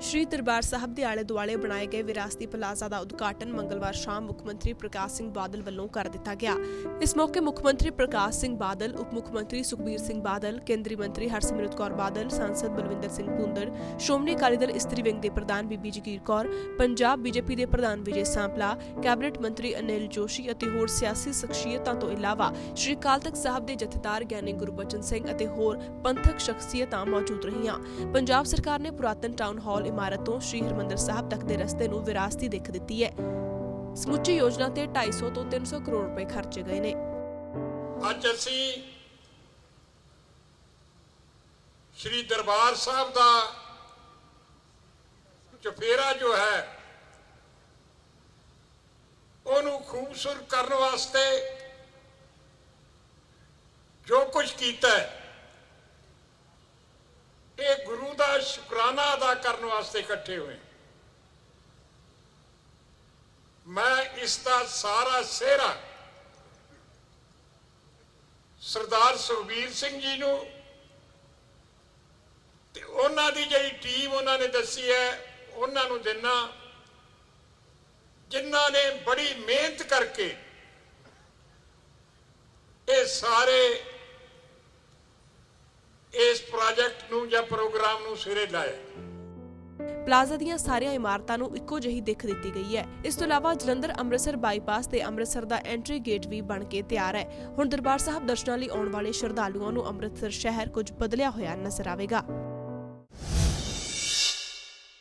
ਸ਼੍ਰੀ ਦਰਬਾਰ ਸਾਹਿਬ ਦੇ ਆਲੇ ਦੁਆਲੇ ਬਣਾਏ ਗਏ ਵਿਰਾਸਤੀ ਪਲਾਜ਼ਾ ਦਾ ਉਦਘਾਟਨ ਮੰਗਲਵਾਰ ਸ਼ਾਮ ਮੁੱਖ ਮੰਤਰੀ ਪ੍ਰਕਾਸ਼ ਸਿੰਘ ਬਾਦਲ ਵੱਲੋਂ ਕਰ ਦਿੱਤਾ ਗਿਆ। ਇਸ ਮੌਕੇ ਮੁੱਖ ਮੰਤਰੀ ਪ੍ਰਕਾਸ਼ ਸਿੰਘ ਬਾਦਲ, ਉਪ ਮੁੱਖ ਮੰਤਰੀ ਸੁਖਬੀਰ ਸਿੰਘ ਬਾਦਲ, ਕੇਂਦਰੀ ਮੰਤਰੀ ਹਰਸਿਮਰਤ ਕੌਰ ਬਾਦਲ, ਸੰਸਦ ਬਲਵਿੰਦਰ ਸਿੰਘ ਭੁੰਦੜ ਸ਼੍ਰੋਮਣੀ ਅਕਾਲੀ ਦਲ ਇਸਤਰੀ ਵਿੰਗ ਦੇ ਪ੍ਰਧਾਨ ਬੀਬੀ ਜਗੀਰ ਕੌਰ, ਪੰਜਾਬ ਬੀਜੇਪੀ ਦੇ ਪ੍ਰਧਾਨ ਵਿਜੇ ਸਾਂਪਲਾ, ਕੈਬਨਿਟ ਮੰਤਰੀ ਅਨਿਲ ਜੋਸ਼ੀ ਅਤੇ ਹੋਰ ਸਿਆਸੀ ਸ਼ਖਸੀਅਤਾਂ ਤੋਂ ਇਲਾਵਾ ਸ਼੍ਰੀ ਅਕਾਲ ਤਖਤ ਸਾਹਿਬ ਦੇ ਜਥੇਦਾਰ ਗਿਆਨੀ ਗੁਰਬਚਨ ਸਿੰਘ ਅਤੇ ਹੋਰ ਪੰਥਕ ਸ਼ਖਸੀਅਤਾਂ ਮੌਜੂਦ ਰਹੀਆਂ। ਪੰਜਾਬ ਸਰਕਾਰ ਨੇ ਪੁਰਾਤਨ ਟਾਊਨ ਹਾਲ ਇਮਾਰਤ ਤੋਂ ਸ਼੍ਰੀ ਹਰਮੰਦਰ ਸਾਹਿਬ ਤੱਕ ਦੇ ਰਸਤੇ ਨੂੰ ਵਿਰਾਸਤੀ ਦਿੱਖ ਦਿੱਤੀ ਹੈ। ਸਮੁੱਚੀ ਯੋਜਨਾ ਤੇ 250 ਤੋਂ 300 ਕਰੋੜ ਰੁਪਏ ਖਰਚੇ ਗਏ ਨੇ। ਅੱਜ ਅਸੀਂ ਸ੍ਰੀ ਦਰਬਾਰ ਸਾਹਿਬ ਦਾ ਚਫੇਰਾ ਜੋ ਹੈ, ਉਹਨੂੰ ਖੂਬਸੂਰਤ ਕਰਨ ਵਾਸਤੇ ਜੋ ਕੁਝ ਕੀਤਾ ਹੈ ਇਹ ਗੁਰੂ ਦਾ ਸ਼ੁਕਰਾਨਾ ਅਦਾ ਕਰਨ ਵਾਸਤੇ ਇਕੱਠੇ ਹੋਏ ਮੈਂ ਇਸ ਦਾ ਸਾਰਾ ਸਿਹਰਾ ਸਰਦਾਰ ਸੁਖਬੀਰ ਸਿੰਘ ਜੀ ਨੂੰ ਤੇ ਉਹਨਾਂ ਦੀ ਜਿਹੜੀ ਟੀਮ ਉਹਨਾਂ ਨੇ ਦੱਸੀ ਹੈ, ਉਹਨਾਂ ਨੂੰ ਦਿਨਾ। ਜਿਨ੍ਹਾਂ ਨੇ ਬੜੀ ਮਿਹਨਤ ਕਰਕੇ ਇਹ ਸਾਰੇ ਇਸ ਪ੍ਰੋਜੈਕਟ ਨੂੰ ਜਾਂ ਪ੍ਰੋਗਰਾਮ ਨੂੰ ਸਿਰੇ ਲਾਇਆ। ਪਲਾਜ਼ਾ ਦੀਆਂ ਸਾਰੀਆਂ ਇਮਾਰਤਾਂ ਨੂੰ ਇੱਕੋ ਜਿਹੀ ਦਿੱਖ ਦਿੱਤੀ ਗਈ ਹੈ। ਇਸ ਤੋਂ ਇਲਾਵਾ ਜਲੰਧਰ ਅੰਮ੍ਰਿਤਸਰ ਬਾਈਪਾਸ ਤੇ ਅੰਮ੍ਰਿਤਸਰ ਦਾ ਐਂਟਰੀ ਗੇਟ ਵੀ ਬਣ ਕੇ ਤਿਆਰ ਹੈ। ਹੁਣ ਦਰਬਾਰ ਸਾਹਿਬ ਦਰਸ਼ਨਾਂ ਲਈ ਆਉਣ ਵਾਲੇ ਸ਼ਰਧਾਲੂਆਂ ਨੂੰ ਅੰਮ੍ਰਿਤਸਰ ਸ਼ਹਿਰ ਕੁਝ ਬਦਲਿਆ ਹੋਇਆ ਨਜ਼ਰ ਆਵੇਗਾ।